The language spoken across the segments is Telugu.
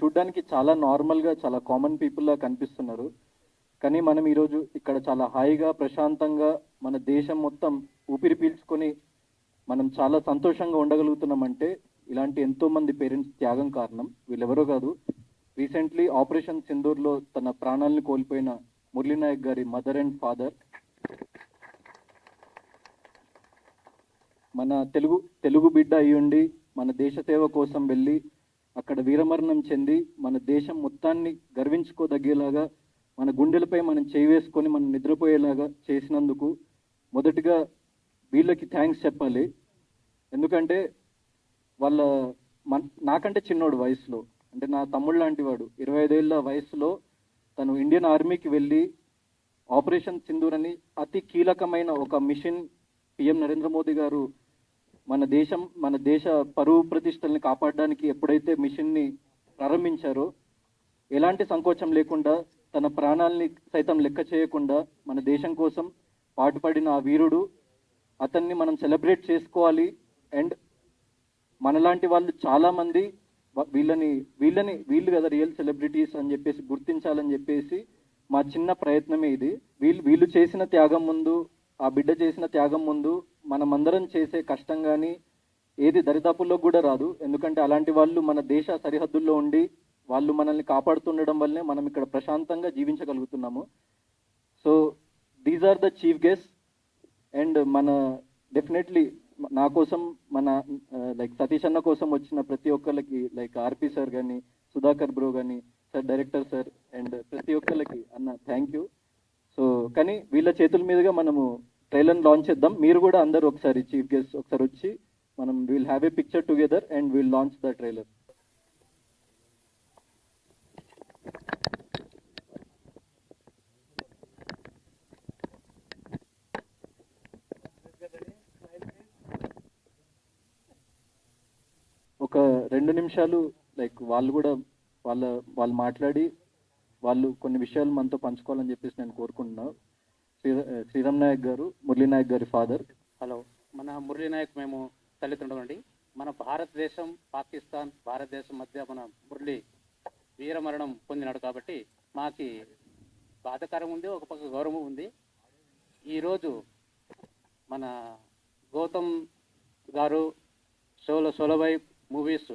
చూడడానికి చాలా నార్మల్గా చాలా కామన్ పీపుల్లా కనిపిస్తున్నారు. కానీ మనం ఈరోజు ఇక్కడ చాలా హాయిగా ప్రశాంతంగా మన దేశం మొత్తం ఊపిరి పీల్చుకొని మనం చాలా సంతోషంగా ఉండగలుగుతున్నామంటే ఇలాంటి ఎంతోమంది పేరెంట్స్ త్యాగం కారణం. వీళ్ళెవరో కాదు. రీసెంట్లీ ఆపరేషన్ సింధూర్లో తన ప్రాణాలను కోల్పోయిన మురళీనాయక్ గారి మదర్ అండ్ ఫాదర్. మన తెలుగు తెలుగు బిడ్డ అయ్యుండి మన దేశ సేవ కోసం వెళ్ళి అక్కడ వీరమరణం చెంది మన దేశం మొత్తాన్ని గర్వించుకోదగ్గేలాగా మన గుండెలపై మనం చేయి వేసుకొని మనం నిద్రపోయేలాగా చేసినందుకు మొదటిగా వీళ్ళకి థ్యాంక్స్ చెప్పాలి. ఎందుకంటే వాళ్ళ మన నాకంటే చిన్నోడు వయసులో అంటే నా తమ్ముడు లాంటి వాడు ఇరవై ఐదేళ్ళ వయసులో తను ఇండియన్ ఆర్మీకి వెళ్ళి ఆపరేషన్ సింధూర్ అని అతి కీలకమైన ఒక మిషన్ పిఎం నరేంద్ర మోదీ గారు మన దేశం మన దేశ పరువు ప్రతిష్టల్ని కాపాడడానికి ఎప్పుడైతే మిషన్ని ప్రారంభించారో ఎలాంటి సంకోచం లేకుండా తన ప్రాణాల్ని సైతం లెక్క చేయకుండా మన దేశం కోసం పాటుపడిన ఆ వీరుడు అతన్ని మనం సెలబ్రేట్ చేసుకోవాలి. అండ్ మనలాంటి వాళ్ళు చాలామంది వీళ్ళని వీళ్ళని వీళ్ళు కదా రియల్ సెలబ్రిటీస్ అని చెప్పేసి గుర్తించాలని చెప్పేసి మా చిన్న ప్రయత్నమే ఇది. వీళ్ళు వీళ్ళు చేసిన త్యాగం ముందు ఆ బిడ్డ చేసిన త్యాగం ముందు మనమందరం చేసే కష్టం కానీ ఏది దరిదాపుల్లో కూడా రాదు. ఎందుకంటే అలాంటి వాళ్ళు మన దేశ సరిహద్దుల్లో ఉండి వాళ్ళు మనల్ని కాపాడుతుండడం వల్లే మనం ఇక్కడ ప్రశాంతంగా జీవించగలుగుతున్నాము. So these are the chief guests and మన డెఫినెట్లీ నా కోసం మన uh, లైక్ సతీష్ అన్న కోసం వచ్చిన ప్రతి ఒక్కరికి లైక్ ఆర్పి సార్ కానీ సుధాకర్ బ్రో కానీ సార్ డైరెక్టర్ సార్ అండ్ ప్రతి ఒక్కరికి అన్న థ్యాంక్ యూ సో కానీ వీళ్ళ చేతుల మీదుగా మనము ట్రైలర్ లాంచ్ చేద్దాం. మీరు కూడా అందరూ ఒకసారి చీఫ్ గెస్ట్ ఒకసారి వచ్చి మనం will have a picture together and will launch the trailer ఒక రెండు నిమిషాలు లైక్ వాళ్ళు కూడా వాళ్ళ వాళ్ళు మాట్లాడి వాళ్ళు కొన్ని విషయాలు మనతో పంచుకోవాలని చెప్పేసి నేను కోరుకుంటున్నాను శ్రీ శ్రీరామ్ నాయక్ గారు మురళీ నాయక్ గారి ఫాదర్. హలో మన మురళీ నాయక్ మేము తల్లిదండ్రులు అండి మన భారతదేశం పాకిస్తాన్ భారతదేశం మధ్య మన మురళి వీరమరణం పొందినాడు కాబట్టి మాకి బాధకరం ఉంది ఒక పక్క గౌరవం ఉంది. ఈరోజు మన గౌతమ్ గారు సోలో సోలోబై మూవీస్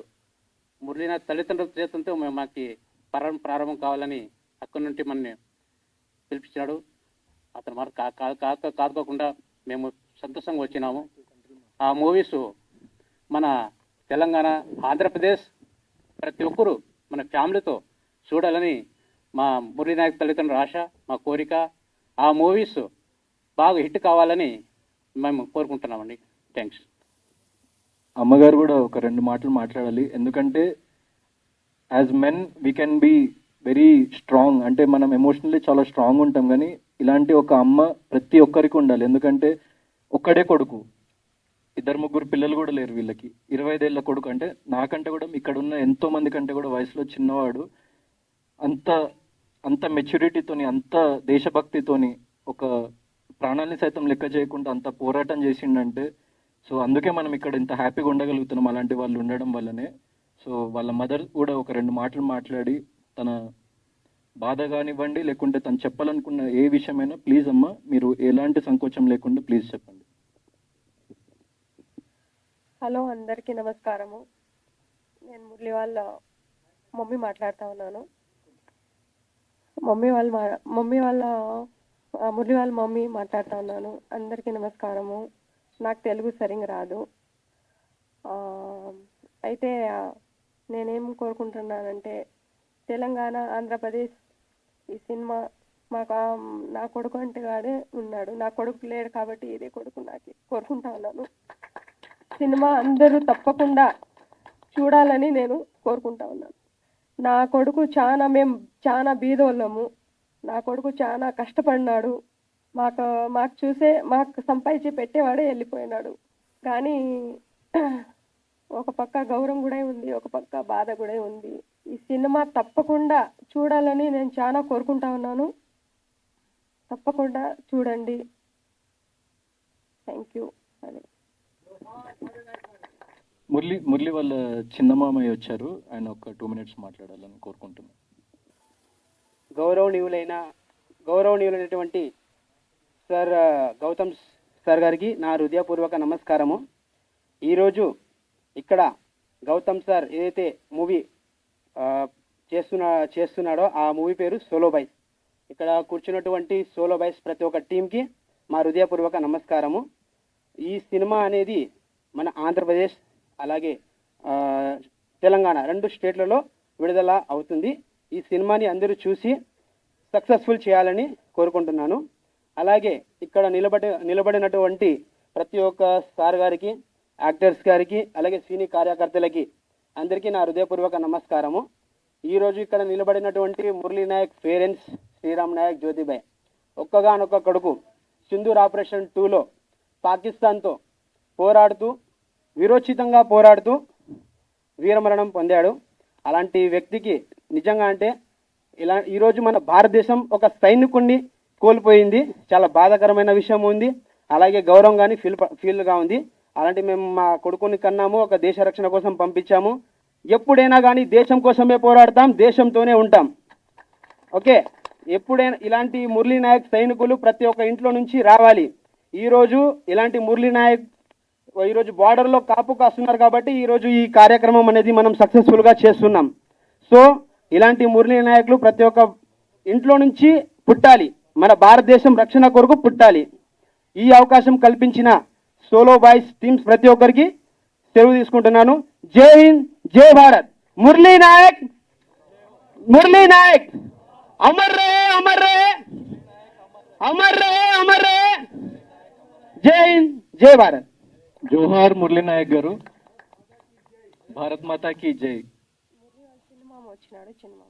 మురళీనాథ్ తల్లిదండ్రుల చేతంతో మేము మాకు ప్రారం ప్రారంభం కావాలని అక్కడి నుండి మనని పిలిపించాడు అతను మాట కా కాక కాదుకోకుండా మేము సంతోషంగా వచ్చినాము. ఆ మూవీస్ మన తెలంగాణ ఆంధ్రప్రదేశ్ ప్రతి ఒక్కరూ మన ఫ్యామిలీతో చూడాలని మా మురళీనాయక్ తల్లిదండ్రుల ఆశ మా కోరిక. ఆ మూవీస్ బాగా హిట్ కావాలని మేము కోరుకుంటున్నామండి. థ్యాంక్స్ అమ్మగారు కూడా ఒక రెండు మాటలు మాట్లాడాలి. ఎందుకంటే as men we can be very strong అంటే మనం ఎమోషనల్లీ చాలా స్ట్రాంగ్ ఉంటాం కానీ ఇలాంటి ఒక అమ్మ ప్రతి ఒక్కరికి ఉండాలి. ఎందుకంటే ఒక్కడే కొడుకు. ఇద్దరు ముగ్గురు పిల్లలు కూడా లేరు వీళ్ళకి. ఇరవై ఐదేళ్ళ కొడుకు. అంటే నాకంటే కూడా ఇక్కడ ఉన్న ఎంతో మంది కంటే కూడా వయసులో చిన్నవాడు. అంత అంత మెచ్యూరిటీతోని అంత దేశభక్తితోని ఒక ప్రాణాన్ని సైతం లెక్క చేయకుండా అంత పోరాటం చేసిండంటే సో అందుకే మనం ఇక్కడ ఇంత హ్యాపీగా ఉండగలుగుతున్నాం అలాంటి వాళ్ళు ఉండడం వల్లనే. సో వాళ్ళ మదర్ కూడా ఒక రెండు మాటలు మాట్లాడి తన బాధ కానివ్వండి లేకుంటే తను చెప్పాలనుకున్న ఏ విషయమైనా ప్లీజ్ అమ్మ మీరు ఎలాంటి సంకోచం లేకుండా ప్లీజ్ చెప్పండి. హలో అందరికీ నమస్కారము. నేను మురళి వాళ్ళ మమ్మీ మాట్లాడుతా ఉన్నాను. మమ్మీ వాళ్ళ మా- మమ్మీ వాళ్ళ మురళి వాళ్ళ మమ్మీ మాట్లాడుతా ఉన్నాను. అందరికీ నమస్కారము. నాకు తెలుగు సరిగ్గా రాదు. అయితే నేనేం కోరుకుంటున్నానంటే తెలంగాణ ఆంధ్రప్రదేశ్ ఈ సినిమా మాకు నా కొడుకు అంటే వాడే ఉన్నాడు. నా కొడుకు లేడు కాబట్టి ఇదే కొడుకు నాకు కోరుకుంటా ఉన్నాను. సినిమా అందరూ తప్పకుండా చూడాలని నేను కోరుకుంటా ఉన్నాను. నా కొడుకు చాలా మేము చాలా బీదోళ్ళము. నా కొడుకు చాలా కష్టపడినాడు. మాకు మాకు చూసే మాకు సంపాదించి పెట్టేవాడే వెళ్ళిపోయినాడు. కానీ ఒక పక్క గౌరవం కూడా ఉంది ఒక పక్క బాధ కూడా ఉంది. ఈ సినిమా తప్పకుండా చూడాలని నేను చాలా కోరుకుంటా ఉన్నాను. తప్పకుండా చూడండి. థ్యాంక్ యూ అని మురళి మురళి వాళ్ళ చిన్న మామయ్య వచ్చారు. ఆయన ఒక టూ మినిట్స్ మాట్లాడాలని కోరుకుంటున్నాను. గౌరవనీయులైన గౌరవనీయులైనటువంటి సార్ గౌతమ్ సార్ గారికి నా హృదయపూర్వక నమస్కారము. ఈరోజు ఇక్కడ గౌతమ్ సార్ ఏదైతే మూవీ చేస్తున్నా చేస్తున్నాడో ఆ మూవీ పేరు సోలో బైస్ ఇక్కడ కూర్చున్నటువంటి సోలో బైస్ ప్రతి ఒక్క టీంకి మా హృదయపూర్వక నమస్కారము. ఈ సినిమా అనేది మన ఆంధ్రప్రదేశ్ అలాగే తెలంగాణ రెండు స్టేట్లలో విడుదల అవుతుంది. ఈ సినిమాని అందరూ చూసి సక్సెస్ఫుల్ చేయాలని కోరుకుంటున్నాను. అలాగే ఇక్కడ నిలబడి నిలబడినటువంటి ప్రతి ఒక్క సార్ గారికి యాక్టర్స్ గారికి అలాగే సినీ కార్యకర్తలకి అందరికీ నా హృదయపూర్వక నమస్కారము. ఈరోజు ఇక్కడ నిలబడినటువంటి మురళీ నాయక్ పేరెంట్స్ శ్రీరామ్ నాయక్ జ్యోతిబాయ్ ఒక్కగానొక్క కొడుకు సింధూర్ ఆపరేషన్ టూలో పాకిస్తాన్తో పోరాడుతూ విరోచితంగా పోరాడుతూ వీరమరణం పొందాడు. అలాంటి వ్యక్తికి నిజంగా అంటే ఇలా ఈరోజు మన భారతదేశం ఒక సైనికుణ్ణి కోల్పోయింది. చాలా బాధాకరమైన విషయం ఉంది. అలాగే గౌరవం కానీ ఫీల్ ఫీల్గా ఉంది. అలాంటి మేము మా కొడుకుని కన్నాము ఒక దేశ రక్షణ కోసం పంపించాము. ఎప్పుడైనా కానీ దేశం కోసమే పోరాడతాం దేశంతోనే ఉంటాం. ఓకే? ఎప్పుడైనా ఇలాంటి మురళీ నాయక్ సైనికులు ప్రతి ఒక్క ఇంట్లో నుంచి రావాలి. ఈరోజు ఇలాంటి మురళీ నాయక్ ఈరోజు బార్డర్లో కాపు కాస్తున్నారు కాబట్టి ఈరోజు ఈ కార్యక్రమం అనేది మనం సక్సెస్ఫుల్గా చేస్తున్నాం. సో ఇలాంటి మురళీ నాయకులు ప్రతి ఒక్క ఇంట్లో నుంచి పుట్టాలి. మన భారతదేశం రక్షణ కొరకు పుట్టాలి. ఈ అవకాశం కల్పించిన సోలో బాయ్స్ టీమ్స్ ప్రతి ఒక్కరికి సెలవు తీసుకుంటున్నాను. జై హింద్ జై భారత్. మురళీ నాయక్ మురళీ నాయక్. అమర్ రే అమర్ రే. అమర్ రే అమర్ రే. జై హింద్ జై భారత్. జోహార్ మురళీ నాయక్ గారు. భారత్ మాతాకి జై. వచ్చినాడు చిన్న